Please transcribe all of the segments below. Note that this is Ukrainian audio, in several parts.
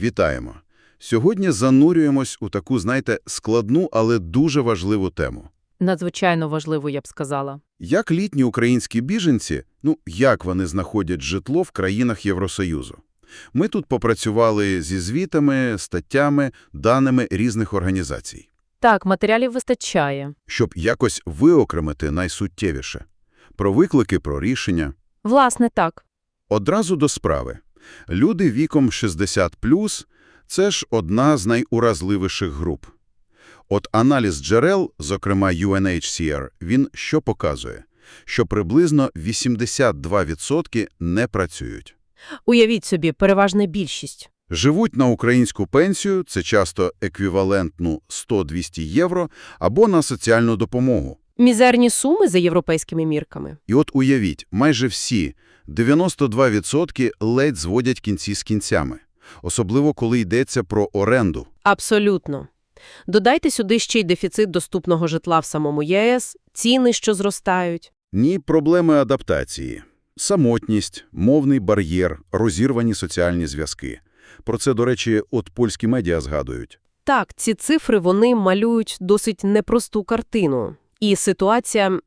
Вітаємо! Сьогодні занурюємось у таку, знаєте, складну, але дуже важливу тему. Надзвичайно важливо, я б сказала. Як літні українські біженці, ну, як вони знаходять житло в країнах Євросоюзу? Ми тут попрацювали зі звітами, статтями, даними різних організацій, Так, матеріалів вистачає. щоб якось виокремити найсуттєвіше. Про виклики, про рішення. Власне, так. Одразу до справи. Люди віком 60+, це ж одна з найуразливіших груп. От аналіз джерел, зокрема UNHCR, він що показує? Що приблизно 82% не працюють. Уявіть собі, переважна більшість. Живуть на українську пенсію, це часто еквівалентну 100-200 євро, або на соціальну допомогу. Мізерні суми за європейськими мірками. І от уявіть, майже всі, 92% ледь зводять кінці з кінцями. Особливо, коли йдеться про оренду. Абсолютно. Додайте сюди ще й дефіцит доступного житла в самому ЄС, ціни, що зростають. Ні проблеми адаптації. Самотність, мовний бар'єр, розірвані соціальні зв'язки. Про це, до речі, от польські медіа згадують. Так, ці цифри, вони малюють досить непросту картину. І ситуація,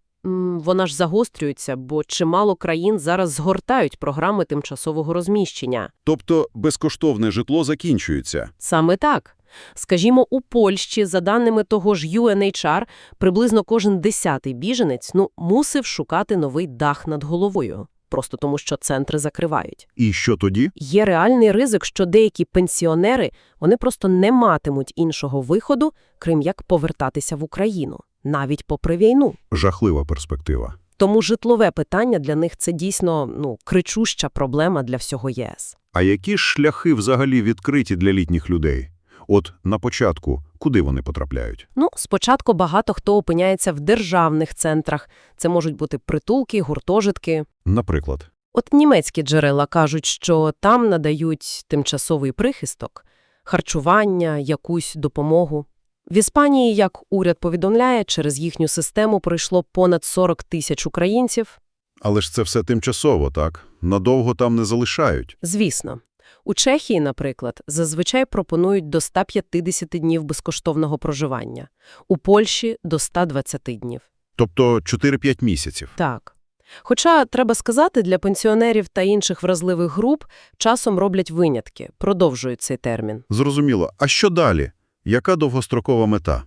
вона ж загострюється, бо чимало країн зараз згортають програми тимчасового розміщення. Тобто безкоштовне житло закінчується. Саме так. Скажімо, у Польщі, за даними того ж UNHR, приблизно кожен десятий біженець ну, мусив шукати новий дах над головою, просто тому що центри закривають. І що тоді? Є реальний ризик, що деякі пенсіонери вони просто не матимуть іншого виходу, крім як повертатися в Україну, навіть попри війну. Жахлива перспектива. Тому житлове питання для них це дійсно ну, кричуща проблема для всього ЄС. А які ж шляхи взагалі відкриті для літніх людей? От на початку, куди вони потрапляють? Ну, спочатку багато хто опиняється в державних центрах. Це можуть бути притулки, гуртожитки. Наприклад. От німецькі джерела кажуть, що там надають тимчасовий прихисток, харчування, якусь допомогу. В Іспанії, як уряд повідомляє, через їхню систему пройшло понад 40 тисяч українців. Але ж це все тимчасово, так? Надовго там не залишають. Звісно. У Чехії, наприклад, зазвичай пропонують до 150 днів безкоштовного проживання, у Польщі – до 120 днів. Тобто 4-5 місяців. Так. Хоча, треба сказати, для пенсіонерів та інших вразливих груп часом роблять винятки, продовжують цей термін. Зрозуміло. А що далі? Яка довгострокова мета?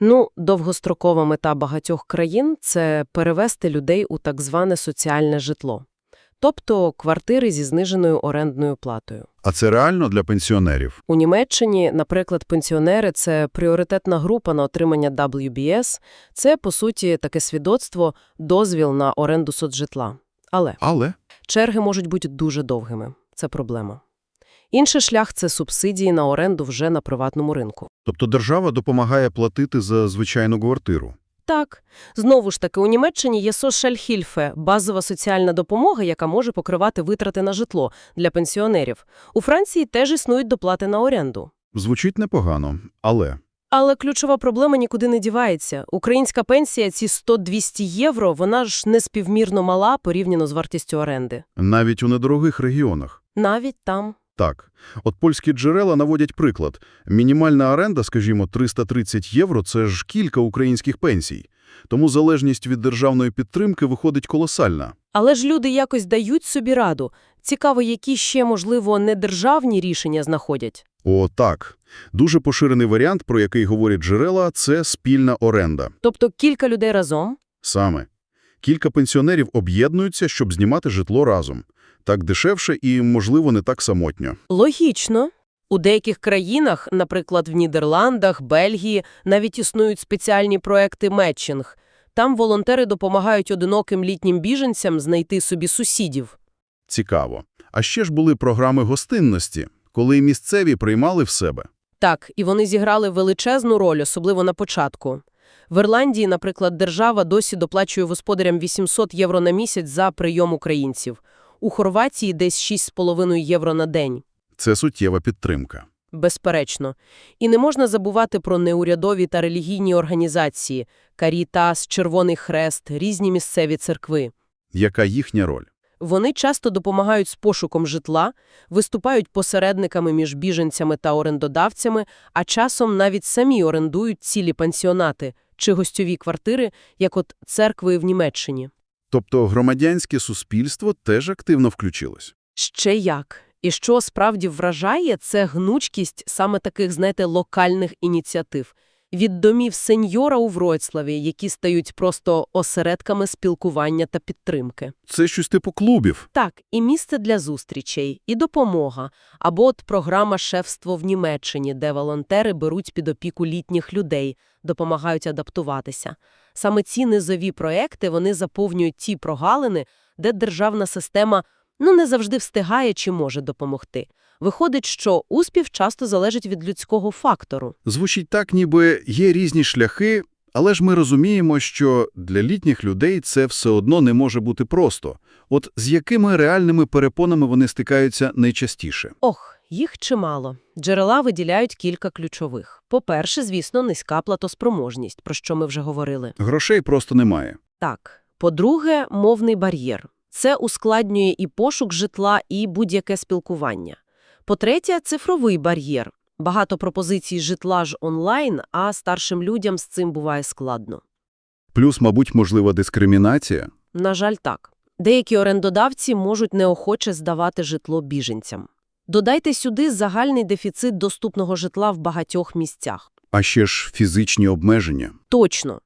Ну, довгострокова мета багатьох країн – це перевести людей у так зване соціальне житло. Тобто квартири зі зниженою орендною платою. А це реально для пенсіонерів? У Німеччині, наприклад, пенсіонери – це пріоритетна група на отримання WBS. Це, по суті, таке свідоцтво, дозвіл на оренду соцжитла. Але Але? черги можуть бути дуже довгими. Це проблема. Інший шлях – це субсидії на оренду вже на приватному ринку. Тобто держава допомагає платити за звичайну квартиру? Так, знову ж таки, у Німеччині є Sozialhilfe – базова соціальна допомога, яка може покривати витрати на житло для пенсіонерів. У Франції теж існують доплати на оренду. Звучить непогано, але... Але ключова проблема нікуди не дівається. Українська пенсія, ці 100-200 євро, вона ж неспівмірно мала порівняно з вартістю оренди. Навіть у недорогих регіонах. Навіть там. Так. От польські джерела наводять приклад. Мінімальна оренда, скажімо, 330 євро – це ж кілька українських пенсій. Тому залежність від державної підтримки виходить колосальна. Але ж люди якось дають собі раду. Цікаво, які ще, можливо, недержавні рішення знаходять. О, так. Дуже поширений варіант, про який говорять джерела – це спільна оренда. Тобто кілька людей разом? Саме. Кілька пенсіонерів об'єднуються, щоб знімати житло разом. Так дешевше і, можливо, не так самотньо. Логічно. У деяких країнах, наприклад, в Нідерландах, Бельгії, навіть існують спеціальні проекти «Метчинг». Там волонтери допомагають одиноким літнім біженцям знайти собі сусідів. Цікаво. А ще ж були програми гостинності, коли місцеві приймали в себе. Так, і вони зіграли величезну роль, особливо на початку. В Ірландії, наприклад, держава досі доплачує господарям 800 євро на місяць за прийом українців. У Хорватії десь 6,5 євро на день. Це суттєва підтримка. Безперечно. І не можна забувати про неурядові та релігійні організації – Карітас, Червоний Хрест, різні місцеві церкви. Яка їхня роль? Вони часто допомагають з пошуком житла, виступають посередниками між біженцями та орендодавцями, а часом навіть самі орендують цілі пансіонати чи гостьові квартири, як от церкви в Німеччині. Тобто громадянське суспільство теж активно включилось. Ще як. І що справді вражає, це гнучкість саме таких, знаєте, локальних ініціатив. Від домів сеньора у Вроцлаві, які стають просто осередками спілкування та підтримки. Це щось типу клубів. Так, і місце для зустрічей, і допомога. Або от програма «Шефство в Німеччині», де волонтери беруть під опіку літніх людей, допомагають адаптуватися. Саме ці низові проекти, вони заповнюють ті прогалини, де державна система ну не завжди встигає чи може допомогти. Виходить, що успіх часто залежить від людського фактору. Звучить так, ніби є різні шляхи, але ж ми розуміємо, що для літніх людей це все одно не може бути просто. От з якими реальними перепонами вони стикаються найчастіше? Ох, їх чимало. Джерела виділяють кілька ключових. По-перше, звісно, низька платоспроможність, про що ми вже говорили. Грошей просто немає. Так. По-друге, мовний бар'єр. Це ускладнює і пошук житла, і будь-яке спілкування. По-третє, цифровий бар'єр. Багато пропозицій житла ж онлайн, а старшим людям з цим буває складно. Плюс, мабуть, можлива дискримінація. На жаль, так. Деякі орендодавці можуть неохоче здавати житло біженцям. Додайте сюди загальний дефіцит доступного житла в багатьох місцях. А ще ж фізичні обмеження. Точно.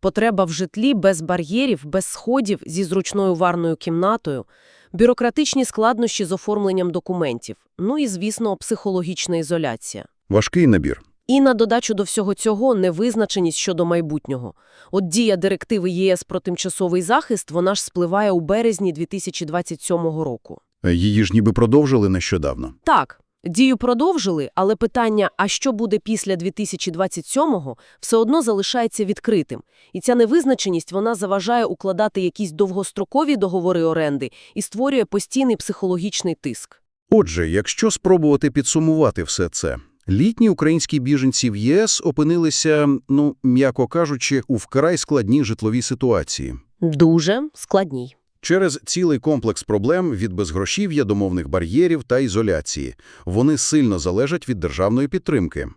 Потреба в житлі без бар'єрів, без сходів, зі зручною варною кімнатою, бюрократичні складнощі з оформленням документів, ну і, звісно, психологічна ізоляція. Важкий набір. І на додачу до всього цього невизначеність щодо майбутнього. От дія директиви ЄС про тимчасовий захист, вона ж спливає у березні 2027 року. Е, Її ж ніби продовжили нещодавно. Так, дію продовжили, але питання, а що буде після 2027-го, все одно залишається відкритим. І ця невизначеність, вона заважає укладати якісь довгострокові договори оренди і створює постійний психологічний тиск. Отже, якщо спробувати підсумувати все це, літні українські біженці в ЄС опинилися, ну, м'яко кажучи, у вкрай складній житловій ситуації. Дуже складній. Через цілий комплекс проблем від безгрошів'я до мовних бар'єрів та ізоляції. Вони сильно залежать від державної підтримки.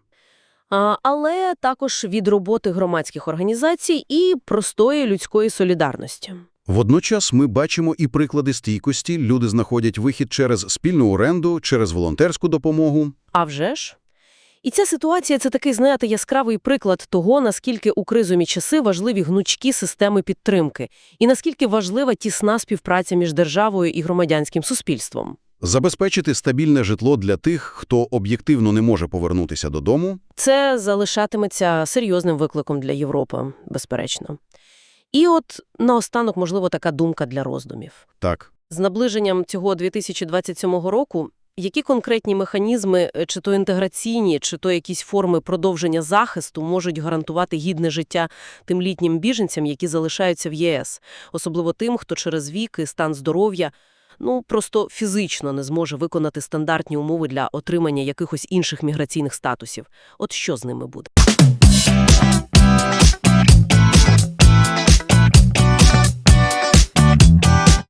А, але також від роботи громадських організацій і простої людської солідарності. Водночас ми бачимо і приклади стійкості. Люди знаходять вихід через спільну оренду, через волонтерську допомогу. А вже ж. І ця ситуація – це такий, знаєте, яскравий приклад того, наскільки у кризові часи важливі гнучкі системи підтримки і наскільки важлива тісна співпраця між державою і громадянським суспільством. Забезпечити стабільне житло для тих, хто об'єктивно не може повернутися додому. Це залишатиметься серйозним викликом для Європи, безперечно. І от наостанок, можливо, така думка для роздумів. Так, З наближенням цього 2027 року, які конкретні механізми, е, чи то інтеграційні, чи то якісь форми продовження захисту можуть гарантувати гідне життя тим літнім біженцям, які залишаються в ЄС, особливо тим, хто через вік і стан здоров'я ну просто фізично не зможе виконати стандартні умови для отримання якихось інших міграційних статусів. От що з ними буде?